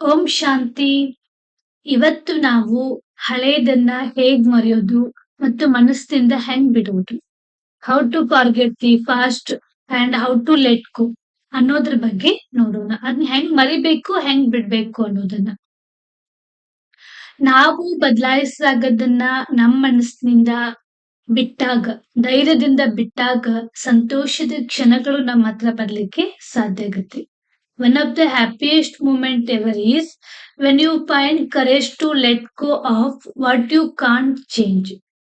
ಓಂ ಶಾಂತಿ. ಇವತ್ತು ನಾವು ಹಳೇದನ್ನ ಹೇಗ್ ಮರೆಯೋದು ಮತ್ತು ಮನಸ್ಸಿಂದ ಹೆಂಗ್ ಬಿಡುವುದು? How to forget the past and how to let go ಅನ್ನೋದ್ರ ಬಗ್ಗೆ ನೋಡೋಣ. ಅದನ್ನ ಹೆಂಗ್ ಮರಿಬೇಕು, ಹೆಂಗ್ ಬಿಡ್ಬೇಕು ಅನ್ನೋದನ್ನ. ನಾವು ಬದಲಾಯಿಸಲಾಗದನ್ನ ನಮ್ಮ ಮನಸ್ಸಿನಿಂದ ಬಿಟ್ಟಾಗ, ಧೈರ್ಯದಿಂದ ಬಿಟ್ಟಾಗ, ಸಂತೋಷದ ಕ್ಷಣಗಳು ನಮ್ಮ ಹತ್ರ ಬರ್ಲಿಕ್ಕೆ ಸಾಧ್ಯ ಆಗುತ್ತೆ. One of the happiest moment ever is when you find courage to let go of what you can't change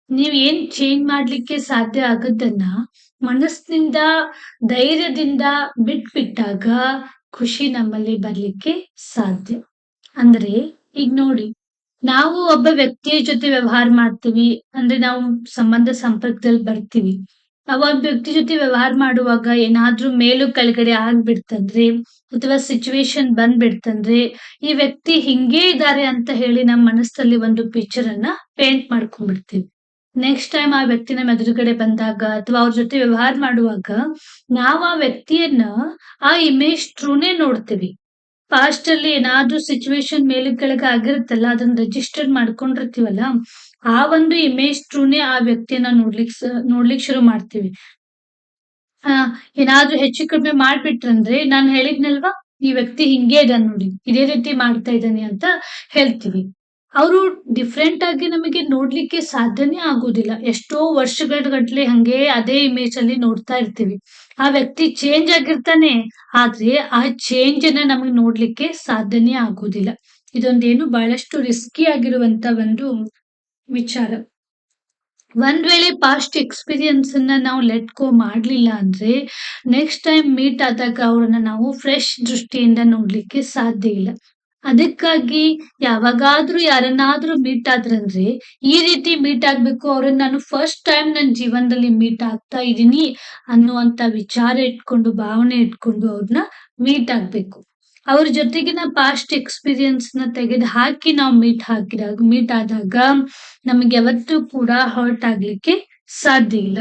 ನೀವ್ ಏನ್ ಚೇಂಜ್ ಮಾಡ್ಲಿಕ್ಕೆ ಸಾಧ್ಯ ಆಗದನ್ನ ಮನಸ್ಸಿನಿಂದ, ಧೈರ್ಯದಿಂದ ಬಿಟ್ಬಿಟ್ಟಾಗ ಖುಷಿ ನಮ್ಮಲ್ಲಿ ಬರ್ಲಿಕ್ಕೆ ಸಾಧ್ಯ. ಅಂದ್ರೆ ಈಗ ನೋಡಿ, ನಾವು ಒಬ್ಬ ವ್ಯಕ್ತಿಯ ಜೊತೆ ವ್ಯವಹಾರ ಮಾಡ್ತೀವಿ, ಅಂದ್ರೆ ನಾವು ಸಂಬಂಧ ಸಂಪರ್ಕದಲ್ಲಿ ಬರ್ತೀವಿ. ಒಂದ್ ವ್ಯಕ್ತಿ ಜೊತೆ ವ್ಯವಹಾರ ಮಾಡುವಾಗ ಏನಾದ್ರೂ ಮೇಲು ಕೆಳಗಡೆ ಆಗ್ಬಿಡ್ತಂದ್ರೆ ಅಥವಾ ಸಿಚುವೇಶನ್ ಬಂದ್ಬಿಡ್ತಂದ್ರೆ ಈ ವ್ಯಕ್ತಿ ಹಿಂಗೇ ಇದ್ದಾರೆ ಅಂತ ಹೇಳಿ ನಮ್ಮ ಮನಸ್ಸಲ್ಲಿ ಒಂದು ಪಿಕ್ಚರ್ ಅನ್ನ ಪೇಂಟ್ ಮಾಡ್ಕೊಂಡ್ಬಿಡ್ತೀವಿ. ನೆಕ್ಸ್ಟ್ ಟೈಮ್ ಆ ವ್ಯಕ್ತಿ ನಮ್ಮ ಎದುರುಗಡೆ ಬಂದಾಗ ಅಥವಾ ಅವ್ರ ಜೊತೆ ವ್ಯವಹಾರ ಮಾಡುವಾಗ ನಾವು ಆ ವ್ಯಕ್ತಿಯನ್ನ ಆ ಇಮೇಜ್ ಥ್ರೂನೇ ನೋಡ್ತೀವಿ. ಪಾಸ್ಟ್ ಅಲ್ಲಿ ಏನಾದ್ರೂ ಸಿಚುವೇಶನ್ ಮೇಲೆ ಕೆಳಗೆ ಆಗಿರುತ್ತಲ್ಲ, ಅದನ್ನ ರಿಜಿಸ್ಟರ್ ಮಾಡ್ಕೊಂಡಿರ್ತೀವಲ್ಲ ಆ ಒಂದು ಇಮೇಜ್ ಥ್ರೂನೇ ಆ ವ್ಯಕ್ತಿಯನ್ನ ನೋಡ್ಲಿಕ್ ನೋಡ್ಲಿಕ್ ಶುರು ಮಾಡ್ತೀವಿ. ಏನಾದ್ರೂ ಹೆಚ್ಚು ಕಡಿಮೆ ಮಾಡ್ಬಿಟ್ರಂದ್ರೆ ನಾನ್ ಹೇಳಿದ್ನಲ್ವಾ, ಈ ವ್ಯಕ್ತಿ ಹಿಂಗೆ ಇದಾನೆ ನೋಡಿ, ಇದೇ ರೀತಿ ಮಾಡ್ತಾ ಇದ್ದಾನೆ ಅಂತ ಹೇಳ್ತೀವಿ. ಅವರು ಡಿಫ್ರೆಂಟ್ ಆಗಿ ನಮಗೆ ನೋಡ್ಲಿಕ್ಕೆ ಸಾಧ್ಯನೇ ಆಗೋದಿಲ್ಲ. ಎಷ್ಟೋ ವರ್ಷಗಳ ಗಟ್ಲೆ ಹಂಗೆ ಅದೇ ಇಮೇಜ್ ಅಲ್ಲಿ ನೋಡ್ತಾ ಇರ್ತೀವಿ. ಆ ವ್ಯಕ್ತಿ ಚೇಂಜ್ ಆಗಿರ್ತಾನೆ, ಆದ್ರೆ ಆ ಚೇಂಜ್ ಅನ್ನ ನಮಗೆ ನೋಡ್ಲಿಕ್ಕೆ ಸಾಧ್ಯನೇ ಆಗೋದಿಲ್ಲ. ಇದೊಂದೇನು ಬಹಳಷ್ಟು ರಿಸ್ಕಿ ಆಗಿರುವಂತ ಒಂದು ವಿಚಾರ. ಒಂದ್ ವೇಳೆ ಪಾಸ್ಟ್ ಎಕ್ಸ್ಪೀರಿಯನ್ಸ್ ಅನ್ನ ನಾವು ಲೆಟ್ ಗೋ ಮಾಡ್ಲಿಲ್ಲ ಅಂದ್ರೆ ನೆಕ್ಸ್ಟ್ ಟೈಮ್ ಮೀಟ್ ಆದಾಗ ಅವ್ರನ್ನ ನಾವು ಫ್ರೆಶ್ ದೃಷ್ಟಿಯಿಂದ ನೋಡ್ಲಿಕ್ಕೆ ಸಾಧ್ಯ ಇಲ್ಲ. ಅದಕ್ಕಾಗಿ ಯಾವಾಗಾದ್ರೂ ಯಾರನ್ನಾದ್ರೂ ಮೀಟ್ ಆದ್ರಂದ್ರೆ ಈ ರೀತಿ ಮೀಟ್ ಆಗ್ಬೇಕು, ಅವ್ರನ್ನ ನಾನು ಫಸ್ಟ್ ಟೈಮ್ ನನ್ನ ಜೀವನದಲ್ಲಿ ಮೀಟ್ ಆಗ್ತಾ ಇದೀನಿ ಅನ್ನುವಂತ ವಿಚಾರ ಇಟ್ಕೊಂಡು, ಭಾವನೆ ಇಟ್ಕೊಂಡು ಅವ್ರನ್ನ ಮೀಟ್ ಆಗ್ಬೇಕು. ಅವ್ರ ಜೊತೆಗಿನ ಪಾಸ್ಟ್ ಎಕ್ಸ್ಪೀರಿಯನ್ಸ್ನ ತೆಗೆದು ಹಾಕಿ ನಾವು ಮೀಟ್ ಹಾಕಿದಾಗ ಮೀಟ್ ಆದಾಗ ನಮಗೆ ಯಾವತ್ತೂ ಕೂಡ ಹರ್ಟ್ ಆಗ್ಲಿಕ್ಕೆ ಸಾಧ್ಯ ಇಲ್ಲ.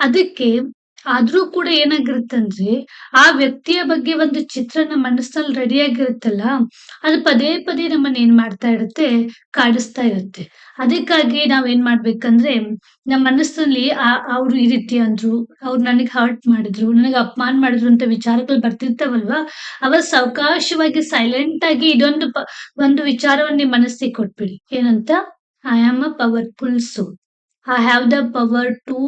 ಅದಕ್ಕೆ ಆದ್ರೂ ಕೂಡ ಏನಾಗಿರುತ್ತಂದ್ರೆ ಆ ವ್ಯಕ್ತಿಯ ಬಗ್ಗೆ ಒಂದು ಚಿತ್ರ ನಮ್ಮ ಮನಸ್ಸಲ್ಲಿ ರೆಡಿ ಆಗಿರುತ್ತಲ್ಲ ಅದು ಪದೇ ಪದೇ ನಮ್ಮನ್ನ ಏನ್ ಮಾಡ್ತಾ ಇರುತ್ತೆ, ಕಾಡಿಸ್ತಾ ಇರುತ್ತೆ. ಅದಕ್ಕಾಗಿ ನಾವ್ ಏನ್ ಮಾಡ್ಬೇಕಂದ್ರೆ ನಮ್ಮ ಮನಸ್ಸಲ್ಲಿ ಆ, ಅವ್ರು ಈ ರೀತಿ ಅಂದ್ರು, ಅವ್ರು ನನಗೆ ಹರ್ಟ್ ಮಾಡಿದ್ರು, ನನಗೆ ಅಪಮಾನ ಮಾಡಿದ್ರು ಅಂತ ವಿಚಾರಗಳು ಬರ್ತಿರ್ತಾವಲ್ವಾ, ಅವ ಸಾವಕಾಶವಾಗಿ ಸೈಲೆಂಟ್ ಆಗಿ ಇದೊಂದು ಒಂದು ವಿಚಾರವನ್ನ ಮನಸ್ಸಿಗೆ ಕೊಟ್ಬಿಡಿ. ಏನಂತ? I am a powerful soul I have the power to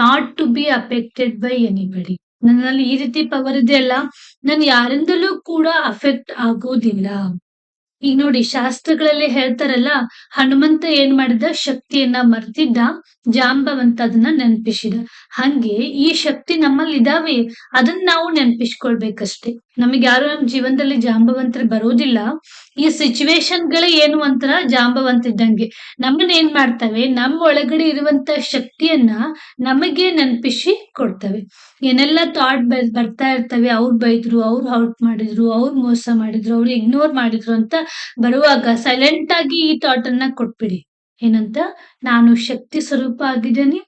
not to be affected by anybody ನನ್ನಲ್ಲಿ ಈ ರೀತಿ ಪವರ್ ಇದೆ ಅಲ್ಲ, ನನ್ ಯಾರಿಂದಲೂ ಕೂಡ ಅಫೆಕ್ಟ್ ಆಗೋದಿಲ್ಲ. ಈಗ ನೋಡಿ, ಶಾಸ್ತ್ರಗಳಲ್ಲಿ ಹೇಳ್ತಾರಲ್ಲ, ಹನುಮಂತ ಏನ್ ಮಾಡಿದ? ಶಕ್ತಿಯನ್ನ ಮರ್ತಿದ್ದ, ಜಾಂಬವಂತ ಅದನ್ನ ನೆನಪಿಸಿದ. ಹಂಗೆ ಈ ಶಕ್ತಿ ನಮ್ಮಲ್ಲಿ ಇದಾವೆ, ಅದನ್ನ ನಾವು ನೆನಪಿಸ್ಕೊಳ್ಬೇಕಷ್ಟೇ. ನಮಗೆ ಯಾರು ನಮ್ ಜೀವನದಲ್ಲಿ ಜಾಂಬವಂತರು ಬರೋದಿಲ್ಲ ಈ ಸಿಚುವೇಶನ್ ಗಳೇ ಏನು ಒಂಥರ ಜಾಂಬವಂತ ಇದ್ದಂಗೆ ನಮ್ಮನ್ನ ಏನ್ ಮಾಡ್ತವೆ? ನಮ್ಮ ಒಳಗಡೆ ಇರುವಂತ ಶಕ್ತಿಯನ್ನ ನಮಗೆ ನೆನಪಿಸಿ ಕೊಡ್ತವೆ. ಏನೆಲ್ಲ ಥಾಟ್ ಬರ್ತಾ ಇರ್ತವೆ? ಅವ್ರು ಬೈದ್ರು, ಅವ್ರು ಔಟ್ ಮಾಡಿದ್ರು, ಅವ್ರು ಮೋಸ ಮಾಡಿದ್ರು, ಅವ್ರು ಇಗ್ನೋರ್ ಮಾಡಿದ್ರು ಅಂತ ಬರುವಾಗ ಸೈಲೆಂಟ್ ಆಗಿ ಈ ಥಾಟ್ ಅನ್ನ ಕೊಟ್ಬಿಡಿ. ಏನಂತ? ನಾನು ಶಕ್ತಿ ಸ್ವರೂಪ ಆಗಿದ್ದೇನೆ.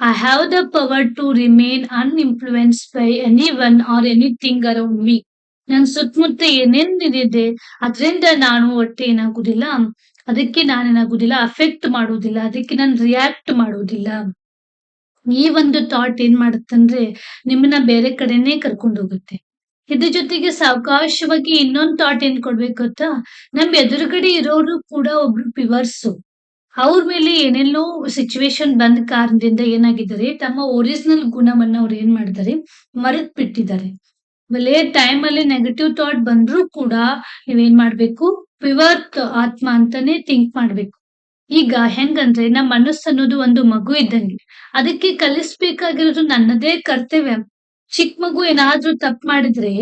I have the power to remain uninfluenced by anyone or anything around me ನನ್ ಸುತ್ತಮುತ್ತ ಏನೇನಿದೆ ಅದರಿಂದ ನಾನು ಒಟ್ಟೆ ಏನಾಗುದಿಲ್ಲ? ಅದಕ್ಕೆ ನಾನೇನಾಗುದಿಲ್ಲ ಅಫೆಕ್ಟ್ ಮಾಡುವುದಿಲ್ಲ. ಅದಕ್ಕೆ ನಾನು ರಿಯಾಕ್ಟ್ ಮಾಡುವುದಿಲ್ಲ. ಈ ಒಂದು ಥಾಟ್ ಏನ್ ಮಾಡುತ್ತಂದ್ರೆ ನಿಮ್ಮನ್ನ ಬೇರೆ ಕಡೆನೇ ಕರ್ಕೊಂಡು ಹೋಗುತ್ತೆ. ಇದ್ರ ಜೊತೆಗೆ ಸಾವಕಾಶವಾಗಿ ಇನ್ನೊಂದು ಥಾಟ್ ಏನ್ ಕೊಡ್ಬೇಕು ಗೊತ್ತಾ? ನಮ್ ಎದುರುಗಡೆ ಇರೋರು ಕೂಡ ಒಬ್ರು ಪಿವರ್ಸು ಅವ್ರ ಮೇಲೆ ಏನೆಲ್ಲೋ ಸಿಚುವೇಶನ್ ಬಂದ ಕಾರಣದಿಂದ ಏನಾಗಿದ್ದಾರೆ? ತಮ್ಮ ಒರಿಜಿನಲ್ ಗುಣವನ್ನ ಅವ್ರು ಏನ್ ಮಾಡಿದ್ದಾರೆ? ಮರೆತ್ ಬಿಟ್ಟಿದ್ದಾರೆ ಭಲೇ ಟೈಮ್ ಅಲ್ಲಿ ನೆಗೆಟಿವ್ ಥಾಟ್ ಬಂದ್ರೂ ಕೂಡ ನೀವೇನ್ ಮಾಡ್ಬೇಕು? ಪಿವರ್ತ್ ಆತ್ಮ ಅಂತಾನೆ ಥಿಂಕ್ ಮಾಡ್ಬೇಕು. ಈಗ ಹೆಂಗಂದ್ರೆ ನಮ್ಮ ಮನಸ್ಸು ಅನ್ನೋದು ಒಂದು ಮಗು ಇದ್ದಂಗೆ. ಅದಕ್ಕೆ ಕಲಿಸ್ಬೇಕಾಗಿರೋದು ನನ್ನದೇ ಕರ್ತವ್ಯ. ಚಿಕ್ಕ ಮಗು ಏನಾದ್ರೂ ತಪ್ಪು ಮಾಡಿದ್ರೆ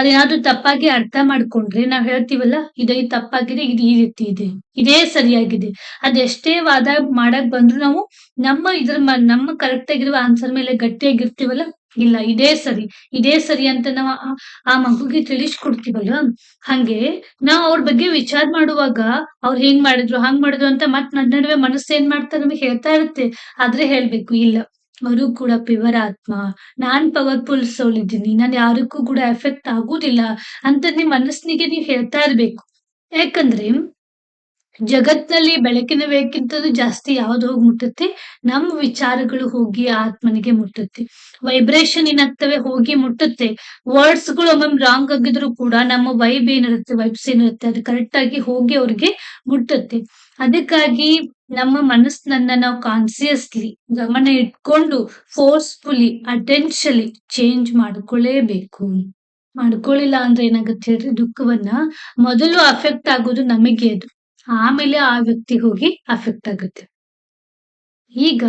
ಅದೇನಾದ್ರೂ ತಪ್ಪಾಗಿ ಅರ್ಥ ಮಾಡ್ಕೊಂಡ್ರೆ ನಾವ್ ಹೇಳ್ತೀವಲ್ಲ, ಇದೇ ತಪ್ಪಾಗಿದೆ, ಇದು ಈ ರೀತಿ ಇದೆ, ಇದೇ ಸರಿಯಾಗಿದೆ. ಅದೆಷ್ಟೇ ವಾದ ಮಾಡಕ್ ಬಂದ್ರು ನಾವು ನಮ್ಮ ಇದ್ರ ನಮ್ಮ ಕರೆಕ್ಟ್ ಆಗಿರುವ ಆನ್ಸರ್ ಮೇಲೆ ಗಟ್ಟಿಯಾಗಿರ್ತೀವಲ್ಲ ಇಲ್ಲ, ಇದೇ ಸರಿ ಇದೇ ಸರಿ ಅಂತ ನಾವು ಆ- ಮಗುಗೆ ತಿಳಿಸ್ಕೊಡ್ತೀವಲ್ಲ ಹಂಗೆ ನಾವ್ ಅವ್ರ ಬಗ್ಗೆ ವಿಚಾರ ಮಾಡುವಾಗ ಅವ್ರು ಹೆಂಗ್ ಮಾಡಿದ್ರು, ಹಂಗ್ ಮಾಡಿದ್ರು ಅಂತ ಮತ್ ನನ್ನ ನಡುವೆ ಮನಸ್ಸು ಏನ್ ಮಾಡ್ತಾ ನಮಗೆ ಹೇಳ್ತಾ ಇರುತ್ತೆ ಆದ್ರೆ ಹೇಳ್ಬೇಕು, ಇಲ್ಲ ಅವರು ಕೂಡ ಪ್ಯೂರ್ ಆತ್ಮ. ನಾನ್ ಪವರ್‌ಫುಲ್ ಸೋಲ್ ಇದ್ದೀನಿ. ನಾನು ಯಾರಿಗೂ ಕೂಡ ಎಫೆಕ್ಟ್ ಆಗುದಿಲ್ಲ ಅಂತ ನಿಮ್ ಮನಸ್ಸಿಗೆ ನೀವು ಹೇಳ್ತಾ ಇರ್ಬೇಕು. ಯಾಕಂದ್ರೆ ಜಗತ್ತಿನಲ್ಲಿ ಬೆಳಕಿನ ವೇಗಕ್ಕಿಂತಲೂ ಜಾಸ್ತಿ ಯಾವ್ದು ಹೋಗಿ ಮುಟ್ಟುತ್ತೆ? ನಮ್ಮ ವಿಚಾರಗಳು ಹೋಗಿ ಆತ್ಮನಿಗೆ ಮುಟ್ಟುತ್ತೆ. ವೈಬ್ರೇಷನ್ ಏನಾಗ್ತವೆ ಹೋಗಿ ಮುಟ್ಟುತ್ತೆ. ವರ್ಡ್ಸ್‌ಗಳು ಒಮ್ಮೊಮ್ಮೆ ರಾಂಗ್ ಆಗಿದ್ರು ಕೂಡ ನಮ್ಮ ವೈಬ್ ಏನಿರುತ್ತೆ ವೈಬ್ಸ್ ಏನಿರುತ್ತೆ ಅದು ಕರೆಕ್ಟ್ ಆಗಿ ಹೋಗಿ ಅವ್ರಿಗೆ ಮುಟ್ಟುತ್ತೆ. ಅದಕ್ಕಾಗಿ ನಮ್ಮ ಮನಸ್ಸನ್ನ ನಾವು ಕಾನ್ಸಿಯಸ್ಲಿ ಗಮನ ಇಟ್ಕೊಂಡು ಫೋರ್ಸ್‌ಫುಲಿ, ಅಟೆನ್ಷಲಿ ಚೇಂಜ್ ಮಾಡ್ಕೊಳ್ಳೇಬೇಕು. ಮಾಡ್ಕೊಳ್ಳಿಲ್ಲ ಅಂದ್ರೆ ಏನಾಗುತ್ತೆ ಹೇಳ್ರಿ ದುಃಖವನ್ನ ಮೊದಲು ಅಫೆಕ್ಟ್ ಆಗೋದು ನಮಗೆ ಅದು. ಆಮೇಲೆ ಆ ವ್ಯಕ್ತಿ ಹೋಗಿ ಅಫೆಕ್ಟ್ ಆಗುತ್ತೆ. ಈಗ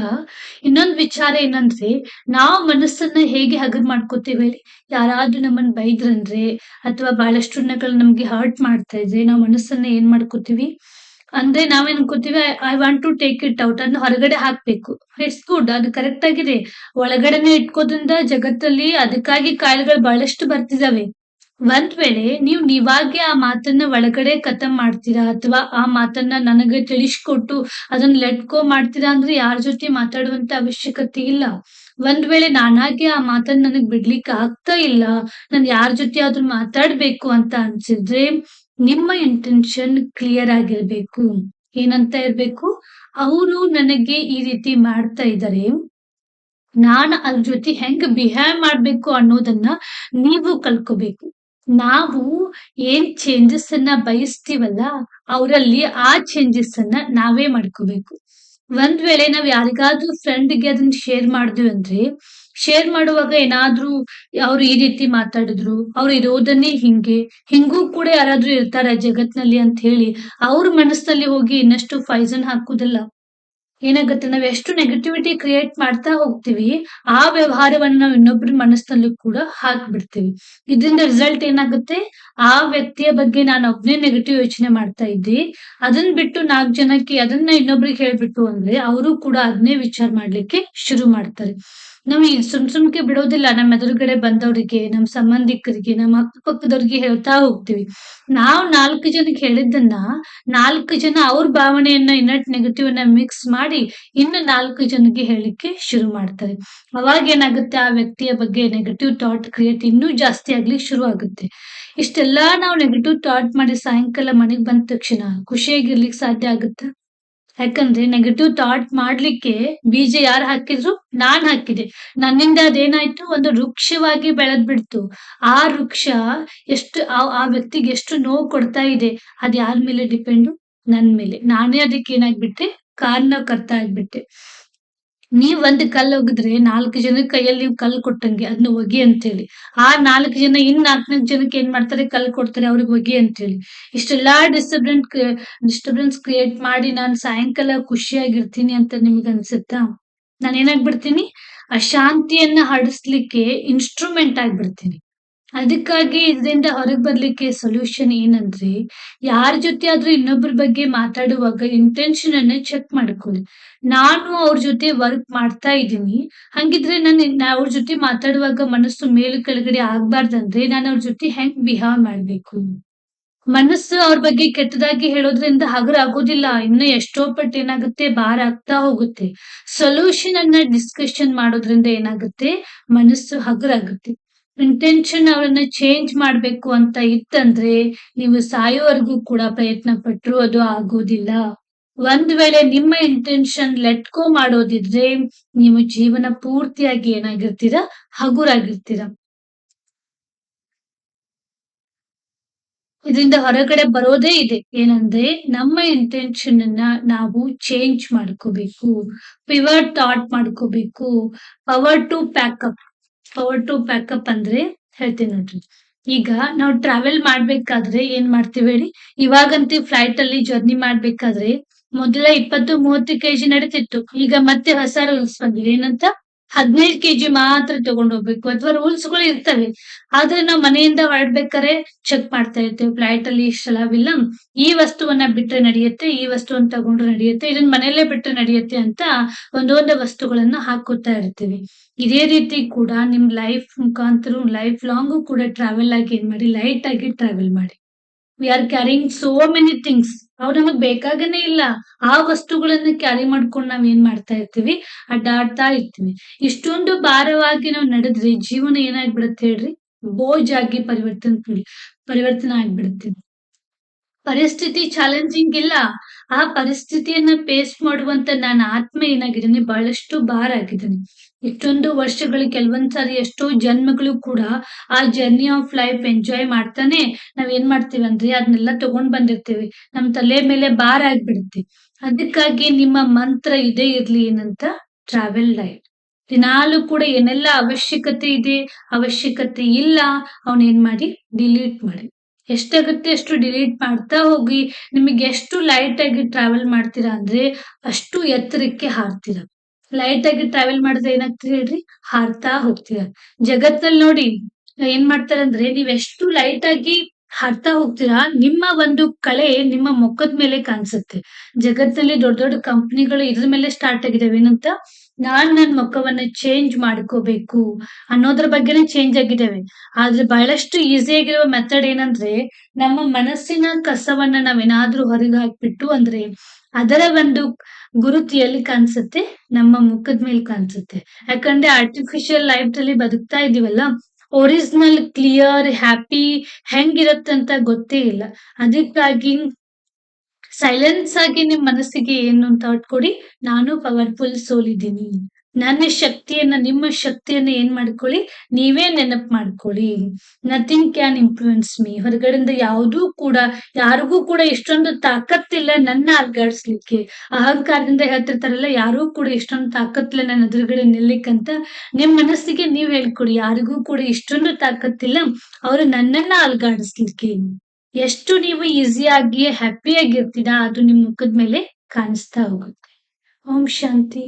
ಇನ್ನೊಂದು ವಿಚಾರ ಏನಂದ್ರೆ, ನಾವು ಮನಸ್ಸನ್ನ ಹೇಗೆ ಹಗರ್ ಮಾಡ್ಕೋತೀವಿ? ಯಾರಾದ್ರೂ ನಮ್ಮನ್ನ ಬೈದ್ರಂದ್ರೆ, ಅಥವಾ ಬಹಳಷ್ಟು ನಮ್ಗೆ ಹರ್ಟ್ ಮಾಡ್ತಾ ಇದ್ರೆ, ನಾವು ಮನಸ್ಸನ್ನ ಏನ್ ಮಾಡ್ಕೋತೀವಿ? ಅಂದ್ರೆ ನಾವೇನ್ ಅನ್ಕೋತೀವಿ I want to take it out ಅದನ್ನ ಹೊರಗಡೆ ಹಾಕ್ಬೇಕು. ಇಟ್ಸ್ ಗುಡ್ ಅದು ಕರೆಕ್ಟ್ ಆಗಿದೆ. ಒಳಗಡೆನೆ ಇಟ್ಕೋದ್ರಿಂದ ಜಗತ್ತಲ್ಲಿ ಅದಕ್ಕಾಗಿ ಕಾಯಿಲೆಗಳು ಬಹಳಷ್ಟು ಬರ್ತಿದಾವೆ. ಒಂದ್ ವೇಳೆ ನೀವ್ ನೀವಾಗೆ ಆ ಮಾತನ್ನ ಒಳಗಡೆ ಖತಮ್ ಮಾಡ್ತೀರಾ ಅಥವಾ ಆ ಮಾತನ್ನ ನನಗೆ ತಿಳಿಸ್ಕೊಟ್ಟು ಅದನ್ನ ಲೆಟ್ ಗೋ ಮಾಡ್ತೀರಾ ಅಂದ್ರೆ ಯಾರ್ ಜೊತೆ ಮಾತಾಡುವಂತ ಅವಶ್ಯಕತೆ ಇಲ್ಲ. ಒಂದ್ ವೇಳೆ ನಾನಾಗೆ ಆ ಮಾತನ್ನ ನನಗ್ ಬಿಡ್ಲಿಕ್ಕೆ ಆಗ್ತಾ ಇಲ್ಲ, ನಾನ್ ಯಾರ್ ಜೊತೆ ಆದ್ರೂ ಮಾತಾಡ್ಬೇಕು ಅಂತ ಅನ್ಸಿದ್ರೆ ನಿಮ್ಮ ಇಂಟೆನ್ಷನ್ ಕ್ಲಿಯರ್ ಆಗಿರ್ಬೇಕು. ಏನಂತ ಇರ್ಬೇಕು? ಅವ್ರು ನನಗೆ ಈ ರೀತಿ ಮಾಡ್ತಾ ಇದಾರೆ. ನಾನ್ ಅದ್ರ ಜೊತೆ ಹೆಂಗ್ ಬಿಹೇವ್ ಮಾಡ್ಬೇಕು ಅನ್ನೋದನ್ನ ನೀವು ಕಲ್ತ್ಕೋಬೇಕು. ನಾವು ಏನ್ ಚೇಂಜಸ್ ಅನ್ನ ಬಯಸ್ತೀವಲ್ಲ ಅವರಲ್ಲಿ ಆ ಚೇಂಜಸ್ ಅನ್ನ ನಾವೇ ಮಾಡ್ಕೋಬೇಕು. ಒಂದ್ ವೇಳೆ ನಾವ್ ಯಾರಿಗಾದ್ರೂ ಫ್ರೆಂಡ್‌ಗೆ ಅದನ್ನ ಶೇರ್ ಮಾಡಿದ್ವಿ ಅಂದ್ರೆ ಶೇರ್ ಮಾಡುವಾಗ ಏನಾದ್ರೂ ಅವ್ರು ಈ ರೀತಿ ಮಾತಾಡಿದ್ರು, ಅವ್ರು ಇರೋದನ್ನೇ ಹಿಂಗೆ, ಹಿಂಗೂ ಕೂಡ ಯಾರಾದ್ರೂ ಇರ್ತಾರ ಜಗತ್ನಲ್ಲಿ ಅಂತ ಹೇಳಿ ಅವ್ರ ಮನಸ್ಸಲ್ಲಿ ಹೋಗಿ ಇನ್ನಷ್ಟು ಪಾಯ್ಸನ್ ಹಾಕುದಲ್ಲ. ಏನಾಗುತ್ತೆ ನಾವ್ ಎಷ್ಟು ನೆಗೆಟಿವಿಟಿ ಕ್ರಿಯೇಟ್ ಮಾಡ್ತಾ ಹೋಗ್ತೀವಿ, ಆ ವ್ಯವಹಾರವನ್ನ ನಾವು ಇನ್ನೊಬ್ರ ಮನಸ್ಸಲ್ಲೂ ಕೂಡ ಹಾಕ್ಬಿಡ್ತೀವಿ. ಇದರಿಂದ ರಿಸಲ್ಟ್ ಏನಾಗುತ್ತೆ? ಆ ವ್ಯಕ್ತಿಯ ಬಗ್ಗೆ ನಾನು ಒಬ್ನೇ ನೆಗೆಟಿವ್ ಯೋಚನೆ ಮಾಡ್ತಾ ಇದ್ದಿ ಅದನ್ನ ಬಿಟ್ಟು ನಾಲ್ಕು ಜನಕ್ಕೆ ಅದನ್ನ ಇನ್ನೊಬ್ರಿಗೆ ಹೇಳ್ಬಿಟ್ಟು ಅಂದ್ರೆ ಅವರು ಕೂಡ ಅದನ್ನೇ ವಿಚಾರ ಮಾಡ್ಲಿಕ್ಕೆ ಶುರು ಮಾಡ್ತಾರೆ. ನಾವು ಸುಮ್ ಸುಮ್ಕೆ ಬಿಡೋದಿಲ್ಲ ನಮ್ಮ ಎದುರುಗಡೆ ಬಂದವ್ರಿಗೆ, ನಮ್ಮ ಸಂಬಂಧಿಕರಿಗೆ, ನಮ್ಮ ಅಕ್ಕಪಕ್ಕದವ್ರಿಗೆ ಹೇಳ್ತಾ ಹೋಗ್ತೀವಿ. ನಾವು ನಾಲ್ಕು ಜನಕ್ಕೆ ಹೇಳಿದ್ದನ್ನ ನಾಲ್ಕು ಜನ ಅವ್ರ ಭಾವನೆಯನ್ನ ಇನ್ನಟ್ ನೆಗೆಟಿವ್ ಅನ್ನ ಮಿಕ್ಸ್ ಮಾಡಿ ಇನ್ನು ನಾಲ್ಕು ಜನಕ್ಕೆ ಹೇಳಿಕ್ಕೆ ಶುರು ಮಾಡ್ತಾರೆ. ಅವಾಗ ಏನಾಗುತ್ತೆ ಆ ವ್ಯಕ್ತಿಯ ಬಗ್ಗೆ ನೆಗೆಟಿವ್ ಥಾಟ್ ಕ್ರಿಯೇಟ್ ಇನ್ನೂ ಜಾಸ್ತಿ ಆಗ್ಲಿಕ್ಕೆ ಶುರು ಆಗುತ್ತೆ. ಇಷ್ಟೆಲ್ಲಾ ನಾವು ನೆಗೆಟಿವ್ ಥಾಟ್ ಮಾಡಿ ಸಾಯಂಕಾಲ ಮನೆಗೆ ಬಂದ ತಕ್ಷಣ ಖುಷಿಯಾಗಿರ್ಲಿಕ್ಕೆ ಸಾಧ್ಯ ಆಗುತ್ತಾ? ಯಾಕಂದ್ರೆ ನೆಗೆಟಿವ್ ಥಾಟ್ ಮಾಡ್ಲಿಕ್ಕೆ ಬೀಜ ಯಾರ್ ಹಾಕಿದ್ರು? ನಾನ್ ಹಾಕಿದೆ. ನನ್ನಿಂದ ಅದೇನಾಯ್ತು ಒಂದು ವೃಕ್ಷವಾಗಿ ಬೆಳೆದ್ ಬಿಡ್ತು. ಆ ವೃಕ್ಷ ಎಷ್ಟು ಆ ವ್ಯಕ್ತಿಗೆ ಎಷ್ಟು ನೋವು ಕೊಡ್ತಾ ಇದೆ. ಅದ್ ಯಾರ್ ಮೇಲೆ ಡಿಪೆಂಡು? ನನ್ ಮೇಲೆ. ನಾನೇ ಅದಕ್ಕೆ ಏನಾಗ್ಬಿಟ್ಟೆ? ಕಾರಣಕರ್ತ ಆಗ್ಬಿಟ್ಟೆ. ನೀವ್ ಒಂದ್ ಕಲ್ಲು ಒಗದ್ರೆ ನಾಲ್ಕು ಜನ ಕೈಯಲ್ಲಿ ನೀವು ಕಲ್ಲು ಕೊಟ್ಟಂಗೆ ಅದನ್ನ ಒಗಿ ಅಂತೇಳಿ. ಆ ನಾಲ್ಕು ಜನ, ಇನ್ 4 ಜನಕ್ಕೆ ಏನ್ ಮಾಡ್ತಾರೆ? ಕಲ್ಲು ಕೊಡ್ತಾರೆ, ಅವ್ರಿಗೆ ಒಗಿ ಅಂತೇಳಿ. ಇಷ್ಟೆಲ್ಲಾ ಡಿಸ್ಟರ್ಬೆನ್ಸ್ ಡಿಸ್ಟರ್ಬೆನ್ಸ್ ಕ್ರಿಯೇಟ್ ಮಾಡಿ ನಾನ್ ಸಾಯಂಕಾಲ ಖುಷಿಯಾಗಿರ್ತೀನಿ ಅಂತ ನಿಮ್ಗೆ ಅನ್ಸುತ್ತಾ? ನಾನ್ ಏನಾಗ್ಬಿಡ್ತೀನಿ? ಅಶಾಂತಿಯನ್ನ ಹಡಿಸ್ಲಿಕ್ಕೆ ಇನ್‌ಸ್ಟ್ರುಮೆಂಟ್ ಆಗ್ಬಿಡ್ತೀನಿ. ಅದಕ್ಕಾಗಿ ಇದರಿಂದ ಹೊರಗ್ ಬರ್ಲಿಕ್ಕೆ ಸೊಲ್ಯೂಷನ್ ಏನಂದ್ರೆ, ಯಾರ ಜೊತೆ ಆದ್ರೂ ಇನ್ನೊಬ್ರ ಬಗ್ಗೆ ಮಾತಾಡುವಾಗ ಇಂಟೆನ್ಷನ್ ಅನ್ನ ಚೆಕ್ ಮಾಡ್ಕೊಳ್ಳಿ. ನಾನು ಅವ್ರ ಜೊತೆ ವರ್ಕ್ ಮಾಡ್ತಾ ಇದ್ದೀನಿ. ಹಂಗಿದ್ರೆ ನಾನು ಅವ್ರ ಜೊತೆ ಮಾತಾಡುವಾಗ ಮನಸ್ಸು ಮೇಲು ಕೆಳಗಡೆ ಆಗ್ಬಾರ್ದಂದ್ರೆ ನಾನು ಅವ್ರ ಜೊತೆ ಹೆಂಗ್ ಬಿಹೇವ್ ಮಾಡ್ಬೇಕು? ಮನಸ್ಸು ಅವ್ರ ಬಗ್ಗೆ ಕೆಟ್ಟದಾಗಿ ಹೇಳೋದ್ರಿಂದ ಹಗರ ಆಗೋದಿಲ್ಲ. ಇನ್ನು ಎಷ್ಟೋ ಪಟ್ಟು ಏನಾಗುತ್ತೆ ಬಾರ ಆಗ್ತಾ ಹೋಗುತ್ತೆ. ಸೊಲ್ಯೂಷನ್ ಅನ್ನ ಡಿಸ್ಕಷನ್ ಮಾಡೋದ್ರಿಂದ ಏನಾಗುತ್ತೆ? ಮನಸ್ಸು ಹಗುರಾಗುತ್ತೆ. ಇಂಟೆನ್ಷನ್ ಅವರನ್ನ ಚೇಂಜ್ ಮಾಡ್ಬೇಕು ಅಂತ ಇತ್ತಂದ್ರೆ ನೀವು ಸಾಯೋವರೆಗೂ ಕೂಡ ಪ್ರಯತ್ನ ಪಟ್ರು, ಅದು ಆಗೋದಿಲ್ಲ. ಒಂದ್ ವೇಳೆ ನಿಮ್ಮ ಇಂಟೆನ್ಷನ್ ಲೆಟ್ಕೋ ಮಾಡೋದಿದ್ರೆ ನೀವು ಜೀವನ ಪೂರ್ತಿಯಾಗಿ ಏನಾಗಿರ್ತೀರ ಹಗುರಾಗಿರ್ತೀರ ಇದರಿಂದ ಹೊರಗಡೆ ಬರೋದೇ ಇದೆ. ಏನಂದ್ರೆ ನಮ್ಮ ಇಂಟೆನ್ಷನ್ ಅನ್ನ ನಾವು ಚೇಂಜ್ ಮಾಡ್ಕೋಬೇಕು. ಪಿವರ್ ಥಾಟ್ ಮಾಡ್ಕೋಬೇಕು. Power to pack up. Power to back up ಅಂದ್ರೆ ಹೇಳ್ತೀನಿ ನೋಡ್ರಿ. ಈಗ ನಾವು ಟ್ರಾವೆಲ್ ಮಾಡ್ಬೇಕಾದ್ರೆ ಏನ್ ಮಾಡ್ತೀವಿ ಹೇಳಿ? ಇವಾಗಂತೂ ಫ್ಲೈಟ್ ಅಲ್ಲಿ ಜರ್ನಿ ಮಾಡ್ಬೇಕಾದ್ರೆ ಮೊದಲ 20, 30 ಕೆಜಿ ನಡೀತಿತ್ತು. ಈಗ ಮತ್ತೆ ಹೊಸ ರೂಲ್ಸ್ ಬಂದಿದೆ. ಏನಂತ? 15 ಕೆಜಿ ಮಾತ್ರ ತಗೊಂಡು ಹೋಗ್ಬೇಕು ಅಥವಾ ರೂಲ್ಸ್‌ಗಳು ಇರ್ತವೆ. ಆದ್ರೆ ನಾವು ಮನೆಯಿಂದ ಹೊರಡ್ಬೇಕಾರೆ ಚೆಕ್ ಮಾಡ್ತಾ ಇರ್ತೇವೆ. ಫ್ಲೈಟ್ ಅಲ್ಲಿ ಇಷ್ಟು ಅಲೋವ್ ಈ ವಸ್ತುವನ್ನ ಬಿಟ್ರೆ ನಡೆಯುತ್ತೆ, ಈ ವಸ್ತುವನ್ನ ತಗೊಂಡ್ರೆ ನಡೆಯುತ್ತೆ, ಇದನ್ನ ಮನೆಯಲ್ಲೇ ಬಿಟ್ರೆ ನಡೆಯುತ್ತೆ ಅಂತ ಒಂದೊಂದೇ ವಸ್ತುಗಳನ್ನ ಹಾಕೋತಾ ಇರ್ತೀವಿ. ಇದೇ ರೀತಿ ಕೂಡ ನಿಮ್ ಲೈಫ್ ಮುಖಾಂತರ ಲೈಫ್ ಲಾಂಗು ಕೂಡ ಟ್ರಾವೆಲ್ ಆಗಿ ಏನ್ ಮಾಡಿ ಲೈಟ್ ಆಗಿ ಟ್ರಾವೆಲ್ ಮಾಡಿ. We are carrying so many things ಅವ್ ನಮಗ್ ಬೇಕಾಗನೇ ಇಲ್ಲ. ಆ ವಸ್ತುಗಳನ್ನ ಕ್ಯಾರಿ ಮಾಡ್ಕೊಂಡು ನಾವ್ ಏನ್ ಮಾಡ್ತಾ ಇರ್ತೀವಿ? ಅಡ್ಡಾಡ್ತಾ ಇರ್ತೀವಿ. ಇಷ್ಟೊಂದು ಭಾರವಾಗಿ ನಾವು ನಡೆದ್ರೆ ಜೀವನ ಏನಾಗ್ಬಿಡತ್ತೆ ಹೇಳ್ರಿ? ಬೋಜಾಗಿ ಪರಿವರ್ತನೆ ಪರಿವರ್ತನೆ ಆಗ್ಬಿಡುತ್ತೆ. ಪರಿಸ್ಥಿತಿ ಚಾಲೆಂಜಿಂಗ್ ಇಲ್ಲ. ಆ ಪರಿಸ್ಥಿತಿಯನ್ನ ಫೇಸ್ ಮಾಡುವಂತ ನನ್ನ ಆತ್ಮ ಏನಾಗಿದ್ದೀನಿ ಬಹಳಷ್ಟು ಭಾರ ಆಗಿದ್ದೀನಿ. ಇಷ್ಟೊಂದು ವರ್ಷಗಳು, ಕೆಲವೊಂದ್ ಸಾರಿ ಎಷ್ಟೋ ಜನ್ಮಗಳು ಕೂಡ ಆ ಜರ್ನಿ ಆಫ್ ಲೈಫ್ ಎಂಜಾಯ್ ಮಾಡ್ತಾನೆ. ನಾವ್ ಏನ್ ಮಾಡ್ತೀವಿ ಅಂದ್ರೆ ಅದನ್ನೆಲ್ಲ ತಗೊಂಡ್ ಬಂದಿರ್ತೀವಿ. ನಮ್ ತಲೆ ಮೇಲೆ ಭಾರ ಆಗ್ಬಿಡುತ್ತೆ. ಅದಕ್ಕಾಗಿ ನಿಮ್ಮ ಮಂತ್ರ ಇದೇ ಇರ್ಲಿ ಏನಂತ? ಟ್ರಾವೆಲ್ ಲೈಫ್ ದಿನಾಲು ಕೂಡ ಏನೆಲ್ಲ ಅವಶ್ಯಕತೆ ಇದೆ? ಅವಶ್ಯಕತೆ ಇಲ್ಲ ಅವನೇನ್ ಮಾಡಿ? ಡಿಲೀಟ್ ಮಾಡಿ. ಎಷ್ಟಾಗುತ್ತೆ ಅಷ್ಟು ಡಿಲೀಟ್ ಮಾಡ್ತಾ ಹೋಗಿ ನಿಮಗೆ ಎಷ್ಟು ಲೈಟ್ ಆಗಿ ಟ್ರಾವೆಲ್ ಮಾಡ್ತೀರಾ ಅಂದ್ರೆ ಅಷ್ಟು ಎತ್ತರಕ್ಕೆ ಹಾರ್ತೀರ. ಲೈಟ್ ಆಗಿ ಟ್ರಾವೆಲ್ ಮಾಡಿದ್ರೆ ಏನಾಗ್ತೀರಿ ಹೇಳ್ರಿ? ಹಾರ್ತಾ ಹೋಗ್ತೀರ. ಜಗತ್ತಲ್ಲಿ ನೋಡಿ ಏನ್ ಮಾಡ್ತಾರಂದ್ರೆ ನೀವ್ ಎಷ್ಟು ಲೈಟ್ ಆಗಿ ಹಾರ್ತಾ ಹೋಗ್ತೀರಾ, ನಿಮ್ಮ ಒಂದು ಕಳೆ ನಿಮ್ಮ ಮುಖದ ಮೇಲೆ ಕಾಣಿಸುತ್ತೆ. ಜಗತ್ತಲ್ಲಿ ದೊಡ್ಡ ದೊಡ್ಡ ಕಂಪನಿಗಳು ಇದ್ರ ಮೇಲೆ ಸ್ಟಾರ್ಟ್ ಆಗಿದಾವೆ ಏನಂತ? ನಾನ್ ನನ್ ಮುಖವನ್ನ ಚೇಂಜ್ ಮಾಡ್ಕೋಬೇಕು ಅನ್ನೋದ್ರ ಬಗ್ಗೆನೇ ಚೇಂಜ್ ಆಗಿದ್ದೇವೆ. ಆದ್ರೆ ಬಹಳಷ್ಟು ಈಸಿ ಆಗಿರುವ ಮೆಥಡ್ ಏನಂದ್ರೆ ನಮ್ಮ ಮನಸ್ಸಿನ ಕಸವನ್ನ ನಾವೇನಾದ್ರೂ ಹೊರಗೆ ಹಾಕ್ಬಿಟ್ಟು ಅಂದ್ರೆ ಅದರ ಒಂದು ಗುರುತು ಎಲ್ಲಿ ಕಾಣಿಸುತ್ತೆ, ನಮ್ಮ ಮುಖದ ಮೇಲೆ ಕಾಣಿಸುತ್ತೆ. ಯಾಕಂದ್ರೆ ಆರ್ಟಿಫಿಷಿಯಲ್ ಲೈಫ್ ಅಲ್ಲಿ ಬದುಕ್ತಾ ಇದೀವಲ್ಲ ಒರಿಜಿನಲ್ ಕ್ಲಿಯರ್ ಹ್ಯಾಪಿ ಹೆಂಗಿರತ್ತಂತ ಗೊತ್ತೇ ಇಲ್ಲ. ಅದಕ್ಕಾಗಿ ಸೈಲೆನ್ಸ್ ಆಗಿ ನಿಮ್ ಮನಸ್ಸಿಗೆ ಏನು ಅಂತ ಕೊಡಿ ನಾನು ಪವರ್ಫುಲ್ ಸೋಲ್ ಇದ್ದೀನಿ. ನನ್ನ ಶಕ್ತಿಯನ್ನ, ನಿಮ್ಮ ಶಕ್ತಿಯನ್ನ ಏನ್ ಮಾಡ್ಕೊಳ್ಳಿ? ನೀವೇ ನೆನಪು ಮಾಡ್ಕೊಳ್ಳಿ. ನಥಿಂಗ್ ಕ್ಯಾನ್ ಇನ್ಫ್ಲೂಯೆನ್ಸ್ ಮೀ ಹೊರಗಡೆಯಿಂದ ಯಾವುದೂ ಕೂಡ, ಯಾರಿಗೂ ಕೂಡ ಇಷ್ಟೊಂದು ತಾಕತ್ತಿಲ್ಲ ನನ್ನ ಅಲ್ಗಾಡ್ಸ್ಲಿಕ್ಕೆ. ಅಹಂಕಾರದಿಂದ ಹೇಳ್ತಿರ್ತಾರಲ್ಲ, ಯಾರೂ ಕೂಡ ಇಷ್ಟೊಂದು ತಾಕತ್ತಿಲ್ಲ ನನ್ನ ಎದುರುಗಡೆ ನಿಲ್ಲಿಕ್ಕಂತ ನಿಮ್ ಮನಸ್ಸಿಗೆ ನೀವ್ ಹೇಳ್ಕೊಡಿ. ಯಾರಿಗೂ ಕೂಡ ಇಷ್ಟೊಂದು ತಾಕತ್ತಿಲ್ಲ, ಅವರು ನನ್ನನ್ನ ಅಲ್ಗಾಡಿಸ್ಲಿಕ್ಕೆ. ಎಷ್ಟು ನೀವು ಈಸಿಯಾಗಿ ಹ್ಯಾಪಿಯಾಗಿರ್ತೀರಾ ಅದು ನಿಮ್ ಮುಖದ ಮೇಲೆ ಕಾಣಿಸ್ತಾ ಹೋಗುತ್ತೆ. ಓಂ ಶಾಂತಿ.